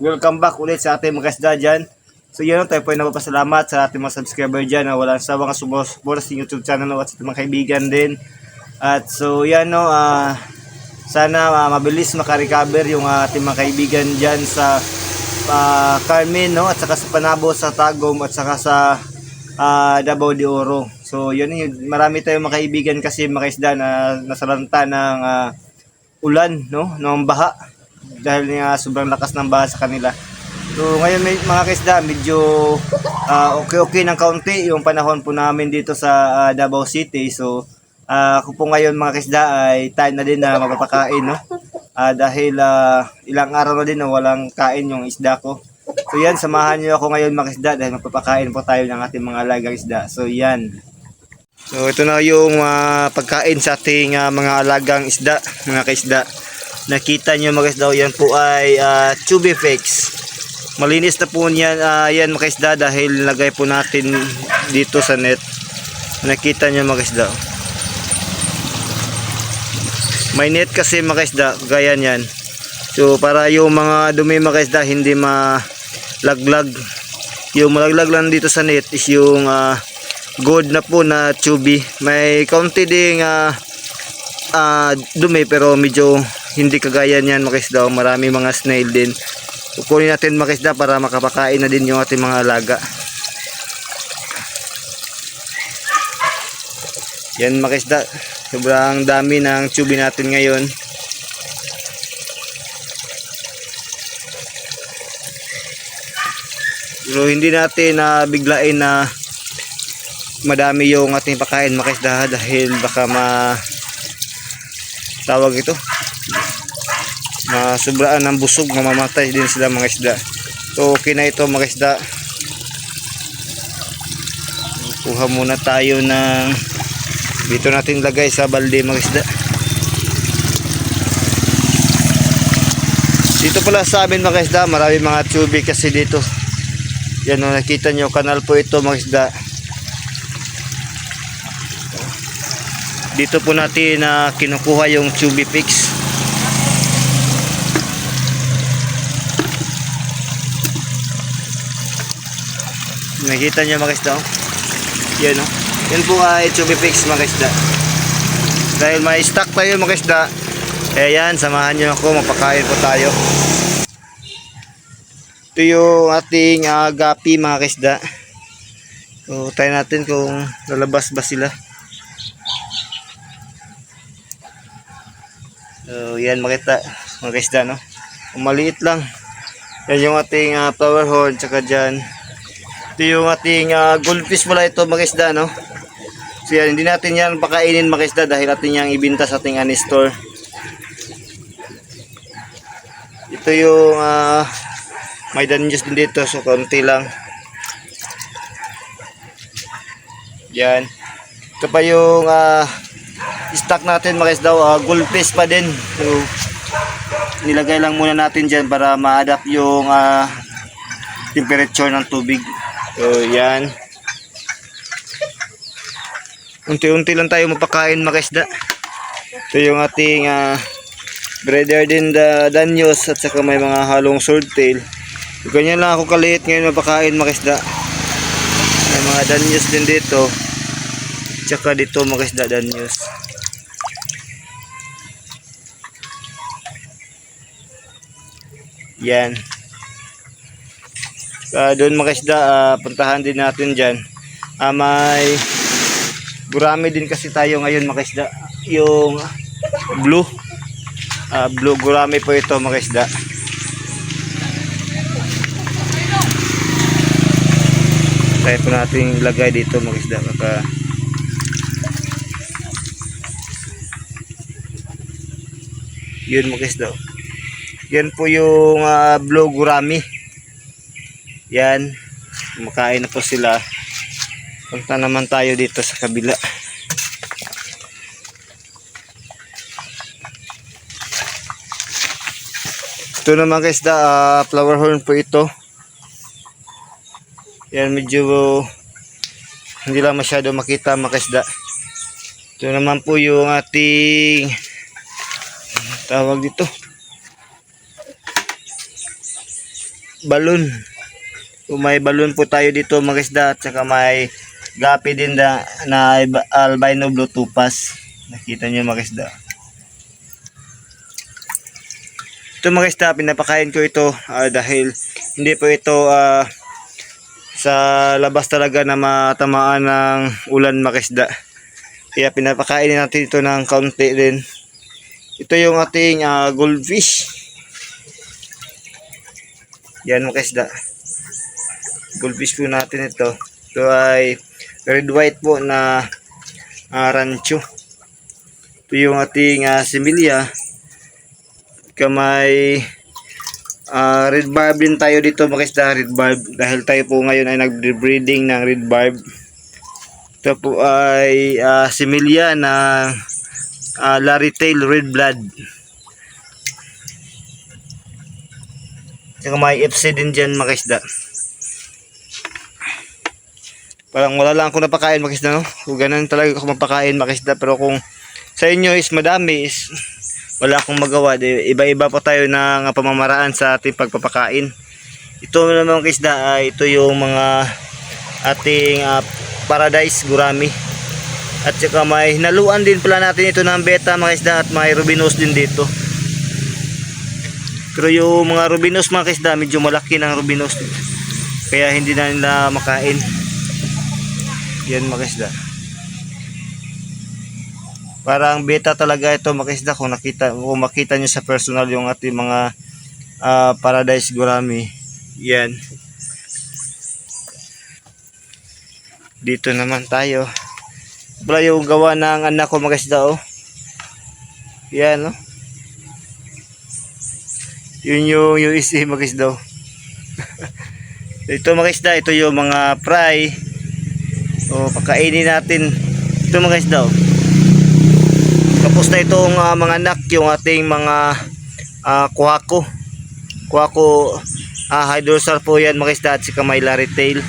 welcome back ulit sa ating mga kasda dyan. So yun, tayo po ay napapasalamat sa ating mga subscriber dyan na walang sawang sumusuporta sa YouTube channel no, at sa mga kaibigan din. At so yan no, ah, sana ah, mabilis makarecover yung ating mga kaibigan dyan sa ah, Carmen no, at saka sa Panabo, sa Tagum at saka sa ah, Davao de Oro. So yun, marami tayong mga kaibigan kasi mga isda na nasalanta ng ah, ulan no, ng baha dahil nga sobrang lakas ng baha sa kanila. So ngayon may, mga kaisda, medyo ah, okay-okay ng kaunti yung panahon po namin dito sa ah, Davao City. So ah, ako po ngayon mga kaisda ay time na din na mapapakain no. Ah, dahil ah, ilang araw na din na walang kain yung isda ko. So yan, samahan niyo ako ngayon mga kaisda dahil magpapakain po tayo ng ating mga alagang isda. So yan. So ito na yung ah, pagkain sa ating ah, mga alagang isda, mga kaisda. Nakita nyo mga kaisda, yan po ay uh, Chubifex. Malinis na po yan, ah, yan mga kaisda dahil nilagay po natin dito sa net. Nakita nyo mga kaisda. May net kasi mga kaisda, gaya yan. So para yung mga dumi mga kaisda hindi malaglag. Yung malaglag lang dito sa net is yung ah, good na po na chubby. May kaunti ding ah, ah, dumi pero medyo hindi kagaya niyan makisda. Marami mga snail din. Kukunin natin makisda para makapakain na din yung ating mga alaga. Yan makisda. Sobrang dami ng chubby natin ngayon. Pero hindi natin na biglain na madami yung ating pakain makisda dahil baka ma tawag ito masubraan ng busog mamamatay din sila mga isda. So okay na ito mga isda. Kuha muna tayo ng dito natin lagay sa balde mga isda. Dito pala sa amin mga isda marami mga tubig kasi dito. Yan o nakita nyo kanal po ito mga isda. Dito po natin na kinukuha yung chubby fix nakita nyo mga isda oh. yan o yan po ay chubby fix mga isda dahil may stock tayo mga isda eh yan samahan nyo ako mapakain po tayo ito yung ating uh, gapi mga isda so tayo natin kung lalabas ba sila So, yan makita mga kaisda, no? Kung maliit lang. Yan yung ating ah, flower horn, tsaka dyan. Ito yung ating uh, goldfish pala ito mga no? So, yan, hindi natin yan pakainin mga dahil natin yan ibinta sa ating anistor. Ito yung ah, may danyos din dito, so konti lang. Yan. Ito pa yung ah, stock natin mga daw uh, goldfish pa din so, nilagay lang muna natin dyan para ma-adapt yung ah, temperature ng tubig so yan. Unti-unti lang tayo mapakain mga guys da ito yung ating uh, breeder din da danyos at saka may mga halong swordtail ganyan lang ako kaliit ngayon mapakain mga guys da may mga danyos din dito. Tsaka dito mga guys da danyos. Yan. Uh, doon mga isda, ah, puntahan din natin dyan. Ah, may gurami din kasi tayo ngayon mga isda. Yung blue. Ah, blue gurami po ito mga isda. Tayo po natin ilagay dito mga isda. Kaka yun mga. Yan po yung uh, blue gurami. Yan. Makain na po sila. Punta naman tayo dito sa kabila. Ito naman guys, da, uh, flower horn po ito. Yan medyo hindi lang masyado makita mga kasda. Ito naman po yung ating tawag dito balon. May balon po tayo dito mga isda at saka may gapi din na, na albino blue tupas. Nakita niyo mga isda. Ito mga isda, pinapakain ko ito ah, dahil hindi po ito ah, sa labas talaga na matamaan ng ulan mga isda. Kaya pinapakain natin ito ng kaunti din. Ito yung ating ah, goldfish. Yan mga isda. Goldfish po natin ito. Ito ay red white po na ah, rancho. Ito yung ating uh, similya. Kamay ah, red barb din tayo dito mga isda. Red barb. Dahil tayo po ngayon ay nag-breeding ng red barb. Ito po ay ah, similya na uh, Larry Tail Red Blood. Saka may FC din dyan mga isda. Parang wala lang ako napakain mga isda no. Kung ganun talaga ako mapakain mga isda. Pero kung sa inyo is madami is wala akong magawa. Iba-iba pa tayo ng pamamaraan sa ating pagpapakain. Ito naman mga isda ay ito yung mga ating ah, paradise gurami. At saka may hinaluan din pala natin ito ng beta mga isda at may rubinos din dito. Pero yung mga rubinos mga isda medyo malaki ng rubinos. Kaya hindi na nila makain. Yan mga isda. Parang beta talaga ito mga isda kung nakita kung makita nyo sa personal yung ating mga ah, paradise gurami. Yan. Dito naman tayo. Wala yung gawa ng anak ko mga isda oh. Yan no. Yun yung USC mga isda oh. ito mga isda, ito yung mga fry. O pakainin natin. Ito mga isda oh. Tapos na itong ah, mga anak, yung ating mga uh, kuhako. Kuhako uh, hydrosal po yan mga isda at saka may larry tail.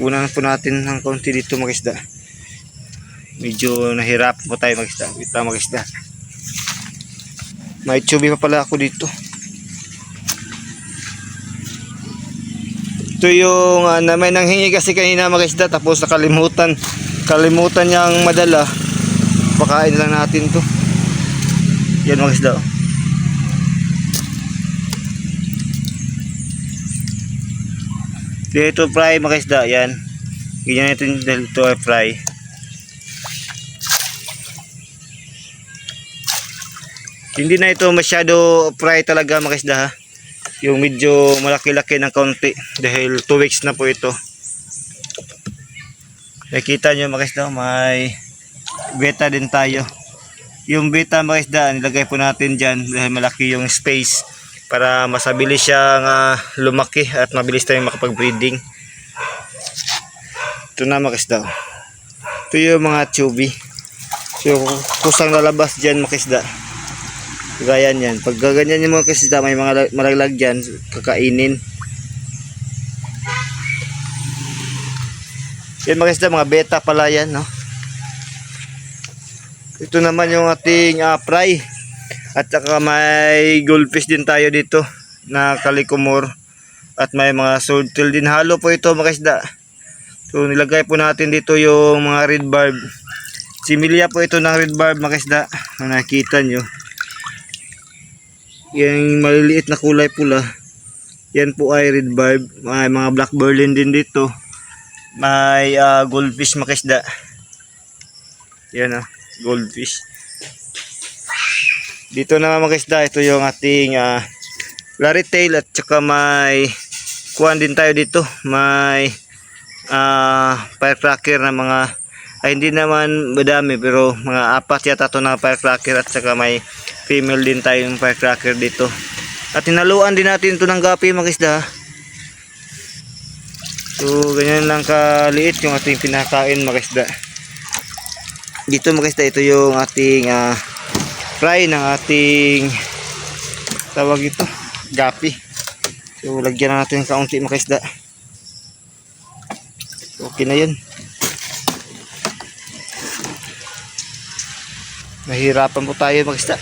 kunan po natin ng konti dito mga isda medyo nahirap po tayo mga isda ito mga isda may chubby pa pala ako dito ito yung uh, na may nanghingi kasi kanina mga isda tapos nakalimutan kalimutan niyang madala pakain lang natin to yan mga isda oh. Dito fry mga isda, yan. Ganyan natin dito ay fry. Hindi na ito masyado fry talaga mga isda ha. Yung medyo malaki-laki ng kaunti dahil 2 weeks na po ito. Nakita nyo mga isda, may beta din tayo. Yung beta mga isda, nilagay po natin dyan dahil malaki yung space para masabilis siyang ah, lumaki at mabilis tayong makapag-breeding. Ito na mga isda. Ito yung mga chubby. So, kusang lalabas dyan mga isda. Gaya yan. Pag gaganyan yung mga isda, may mga la- malaglag dyan, kakainin. Yan mga isda, mga beta pala yan, no? Ito naman yung ating ah, fry. At saka may goldfish din tayo dito na kalikumor. At may mga swordtail din. Halo po ito mga isda. So nilagay po natin dito yung mga red barb. Similya po ito ng red barb mga isda. Na nakita nyo. Yung maliliit na kulay pula. Yan po ay red barb. May mga black berlin din dito. May ah, goldfish mga isda. Yan ah, goldfish. Dito na mga isda, ito yung ating uh, larry tail at saka may kuhan din tayo dito. May ah, firecracker na mga ay hindi naman madami pero mga apat yata to na firecracker at saka may female din tayong firecracker dito. At tinaluan din natin ito ng gapi mga isda. So ganyan lang kaliit yung ating pinakain mga isda. Dito mga isda, ito yung ating ah, fry ng ating tawag ito gapi so lagyan na natin kaunti mga isda okay na yun Nahihirapan po tayo mag-isda.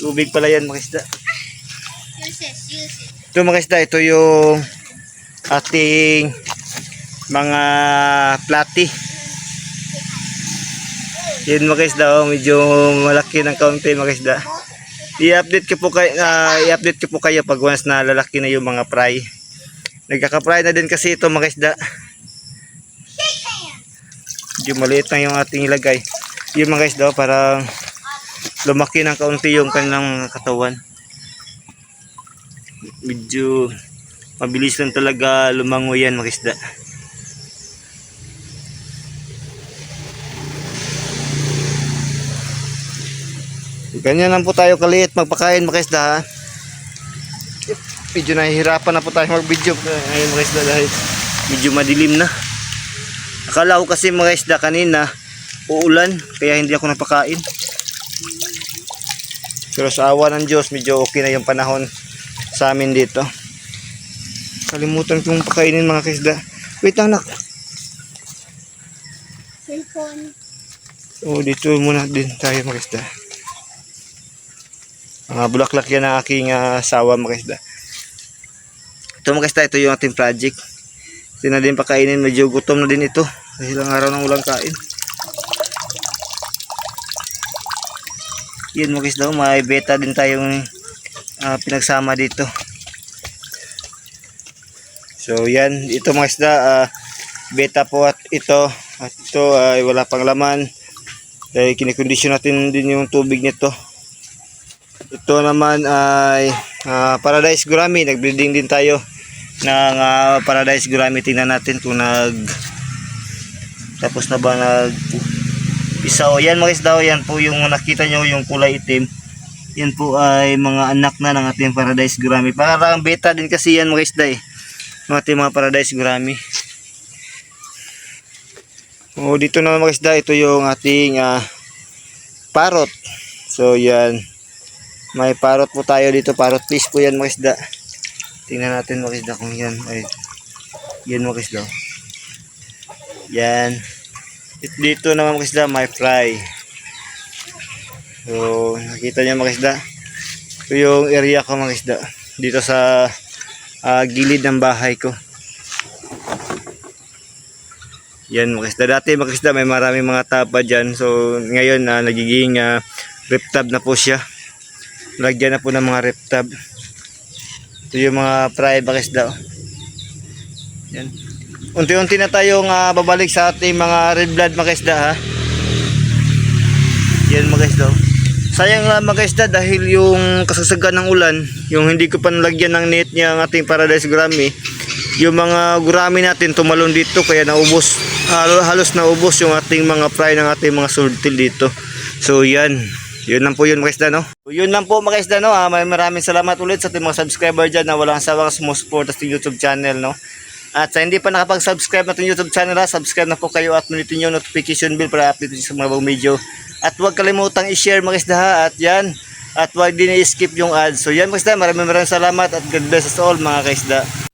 Tubig pala yan mga isda. Use it, use it. Ito mga isda, ito yung ating mga plati. Yan mga isda, oh, medyo malaki ng kaunti mga isda. I-update ko po kayo, i-update ko po kayo pag once na lalaki na yung mga fry. Nagkaka-fry na din kasi ito mga isda. Medyo maliit lang yung ating ilagay. Yung mga isda, oh, parang lumaki ng kaunti yung kanilang katawan. Medyo mabilis lang talaga lumango yan mga isda. Ganyan lang po tayo kaliit magpakain mga isda ha. Medyo nahihirapan na po tayo mag-video ngayon mga isda dahil medyo madilim na. Akala ko kasi mga isda kanina uulan kaya hindi ako napakain. Pero sa awa ng Diyos medyo okay na yung panahon sa amin dito. Kalimutan kong pakainin mga kaisda. Wait lang nak. Cellphone. Oh, dito muna din tayo mga kaisda. Mga bulaklak yan ang aking ah, asawa mga kaisda. Ito mga kaisda, ito yung ating project. Ito na din pakainin, medyo gutom na din ito. Dahil ang araw ng ulang kain. Yan mga kaisda, may beta din tayong ah, pinagsama dito. So yan, ito mga isda, ah, beta po at ito. At ito ay wala pang laman. Dahil kinikondisyon natin din yung tubig nito. Ito naman ay ah, Paradise Gurami. Nag-breeding din tayo ng ah, Paradise Gurami. Tingnan natin kung nag tapos na ba nag isa o yan mga o yan po yung nakita nyo yung kulay itim. Yan po ay mga anak na ng ating Paradise Gurami. Parang beta din kasi yan mga isda eh. Yung ating mga Paradise Gurami. O dito na mga isda, ito yung ating ah, parrot. So yan. May parrot po tayo dito. Parrot fish po yan mga isda. Tingnan natin mga isda kung yan. Ay, yan mga isda. Yan. It- Dito naman mga isda, may fry. So, nakita niyo mga isda. Yung area ko mga isda. Dito sa ah, gilid ng bahay ko. Yan mga isda. Dati mga isda may maraming mga tapa dyan. So ngayon na nagiging uh, reptab na po siya. Lagyan na po ng mga reptab. Ito yung mga fry oh. Yan. Unti-unti na tayong ah, babalik sa ating mga red blood mga isda ha. Yan mga isda. oh. Sayang lang mga isda dahil yung kasagsagan ng ulan, yung hindi ko pa nalagyan ng net niya ang ating paradise gurami, yung mga gurami natin tumalon dito kaya naubos, halo- halos naubos yung ating mga fry ng ating mga swordtail dito. So yan, yun lang po yun mga isda no. So, yun lang po mga isda no. Ah, may maraming salamat ulit sa ating mga subscriber dyan na walang sawang sumusupport sa YouTube channel no. At sa hindi pa nakapag-subscribe na YouTube channel ha, subscribe na po kayo at minutin yung notification bell para update sa mga bagong video. At huwag kalimutang i-share mga isda ha. At yan, at huwag din i-skip yung ads. So yan mga isda, maraming maraming salamat at God bless us all mga kaisda.